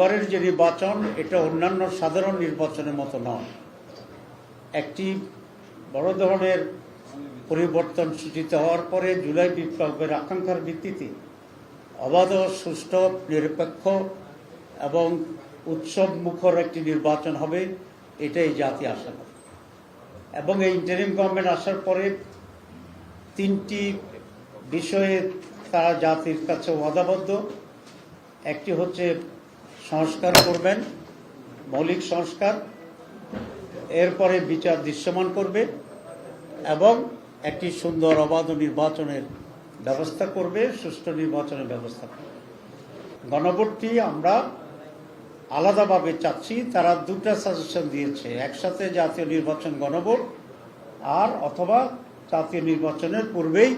এবারের যে নির্বাচন, এটা অন্যান্য সাধারণ নির্বাচনের মতো নয়। একটি বড় ধরনের পরিবর্তন সূচিত হওয়ার পরে জুলাই বিপ্লবের আকাঙ্ক্ষার ভিত্তিতে অবাধ সুষ্ঠু, নিরপেক্ষ এবং উৎসব মুখর একটি নির্বাচন হবে, এটাই জাতি আশা করে। এবং এই ইন্টারিম গভর্নমেন্ট আসার পরে তিনটি বিষয়ে তারা জাতির কাছে ওয়াদাবদ্ধ। একটি হচ্ছে সংস্কার করবেন, মৌলিক সংস্কার, এরপরে বিচার দৃশ্যমান করবে এবং একটি সুন্দর অবাধ নির্বাচনের ব্যবস্থা করবে, সুষ্ঠু নির্বাচনের ব্যবস্থা করবে। গণভোটটি আমরা আলাদাভাবে চাচ্ছি, তারা দুটা সাজেশন দিয়েছে, একসাথে জাতীয় নির্বাচন গণভোট আর অথবা জাতীয় নির্বাচনের পূর্বেই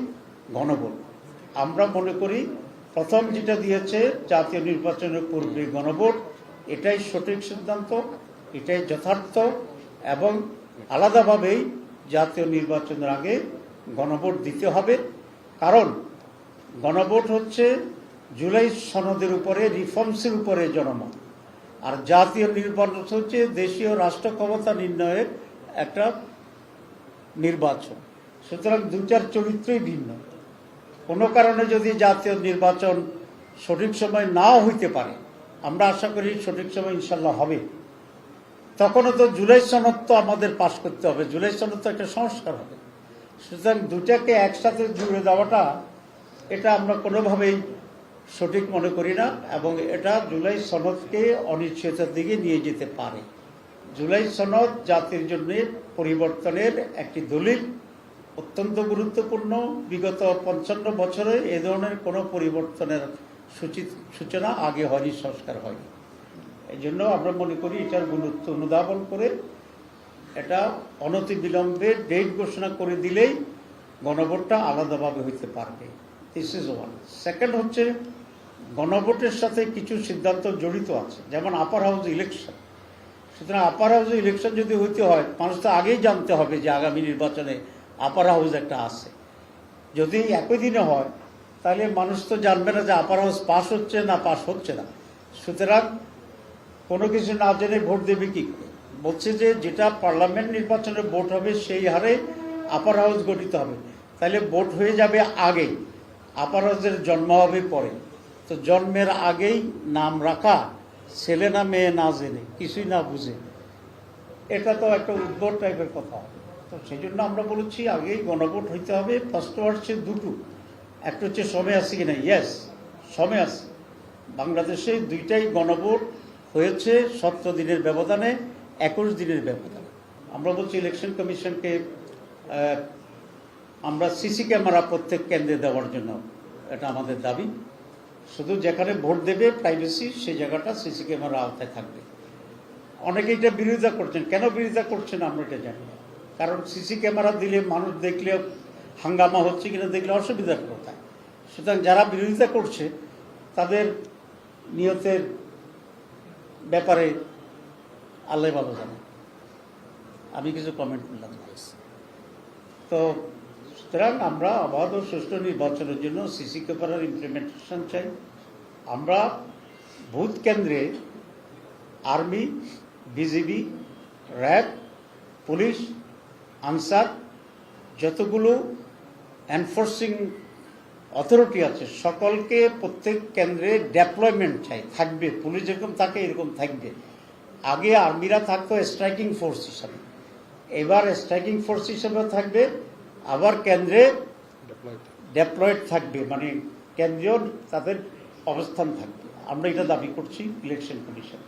গণভোট। আমরা মনে করি প্রথম যেটা দিয়েছে, জাতীয় নির্বাচনের পূর্বে গণভোট, এটাই সঠিক সিদ্ধান্ত, এটাই যথার্থ এবং আলাদাভাবেই জাতীয় নির্বাচনের আগে গণভোট দিতে হবে। কারণ গণভোট হচ্ছে জুলাই সনদের উপরে, রিফর্মসের উপরে জনমত। আর জাতীয় নির্বাচন হচ্ছে দেশীয় রাষ্ট্র ক্ষমতা নির্ণয়ের একটা নির্বাচন। সুতরাং দুটার চরিত্রই ভিন্ন। কোনো কারণে যদি জাতীয় নির্বাচন সঠিক সময় নাও হইতে পারে, আমরা আশা করি সঠিক সময় ইনশাল্লাহ হবে। তখনও তো জুলাই সনদ তো আমাদের পাশ করতে হবে। জুলাই সনদ তো একটা সংস্কার হবে। সুতরাং দুটাকে একসাথে জুড়ে দেওয়াটা, এটা আমরা কোনোভাবেই সঠিক মনে করি না এবং এটা জুলাই সনদকে অনিশ্চয়তার দিকে নিয়ে যেতে পারে। জুলাই সনদ জাতির জন্য পরিবর্তনের একটি দলিল। অত্যন্ত গুরুত্বপূর্ণ। বিগত পঞ্চান্ন বছরে এ ধরনের কোনো পরিবর্তনের সূচনা আগে হয়নি, সংস্কার হয়নি। এই জন্য আমরা মনে করি এটার গুরুত্ব অনুধাবন করে এটা অনতি বিলম্বে ডেট ঘোষণা করে দিলেই গণভোটটা আলাদাভাবে হইতে পারবে। দিস ইজ ওয়ান সেকেন্ড হচ্ছে, গণভোটের সাথে কিছু সিদ্ধান্ত জড়িত আছে। যেমন আপার হাউস ইলেকশন সুতরাং আপার হাউস ইলেকশন যদি হইতে হয়, মানুষ তো আগেই জানতে হবে যে আগামী নির্বাচনে আপার হাউস একটা আছে। যদি একই দিনে হয়, তাহলে মানুষ তো জানবে না যে আপার হাউস পাস হচ্ছে না পাস হচ্ছে না। সুতরাং কোনো কিছু না জেনে ভোট দেবে কি বলছে যে যেটা পার্লামেন্ট নির্বাচনে ভোট হবে, সেই হারে আপার হাউস গঠিত হবে। তাহলে ভোট হয়ে যাবে আগে আপার হাউসের জন্ম হবে পরে। তো জন্মের আগেই নাম রাখা, ছেলে না মেয়ে না জেনে, কিছুই না বুঝে। এটা তো একটা উদ্ভট টাইপের কথা। তো সেই জন্য আমরা বলেছি আগেই গণভোট হইতে হবে ফার্স্ট হচ্ছে দুটো। একটা হচ্ছে সময় আছে কিনা? ইয়েস সময় আছে বাংলাদেশে দুইটাই গণভোট হয়েছে সত্তর দিনের ব্যবধানে, একুশ দিনের ব্যবধানে। আমরা বলছি ইলেকশন কমিশনকে আমরা সিসি ক্যামেরা প্রত্যেক কেন্দ্রে দেওয়ার জন্য এটা আমাদের দাবি। শুধু যেখানে ভোট দেবে প্রাইভেসি সেই জায়গাটা সিসি ক্যামেরা আওতায় থাকবে। অনেকে এটা বিরোধিতা করছেন। কেন বিরোধিতা করছেন আমরা এটা জানি না। কারণ সিসি ক্যামেরা দিলে মানুষ দেখলে হাঙ্গামা হচ্ছে কিনা দেখলে অসুবিধার কোথায় সুতরাং যারা বিরোধিতা করছে, তাদের নিয়তের ব্যাপারে আল্লাহ ভালো জানে। আমি কিছু কমেন্ট করলাম তো সুতরাং আমরা অবাধ ও সুষ্ঠু নির্বাচনের জন্য সিসি ক্যামেরার ইমপ্লিমেন্টেশন চাই। আমরা ভূত কেন্দ্রে army, BGB, RAB, police Ansar, যতগুলো এনফোর্সিং অথরিটি আছে, সকলকে প্রত্যেক কেন্দ্রে ডেপ্লয়মেন্ট চাই, থাকবে। পুলিশ যেরকম থাকে, এরকম থাকবে। আগে আর্মিরা থাকতো স্ট্রাইকিং ফোর্স হিসাবে। এবার স্ট্রাইকিং ফোর্স হিসাবে থাকবে, আবার কেন্দ্রে ডেপ্লয়েড থাকবে মানে কেন্দ্রীয় তাদের অবস্থান থাকবে। আমরা এটা দাবি করছি ইলেকশন কমিশন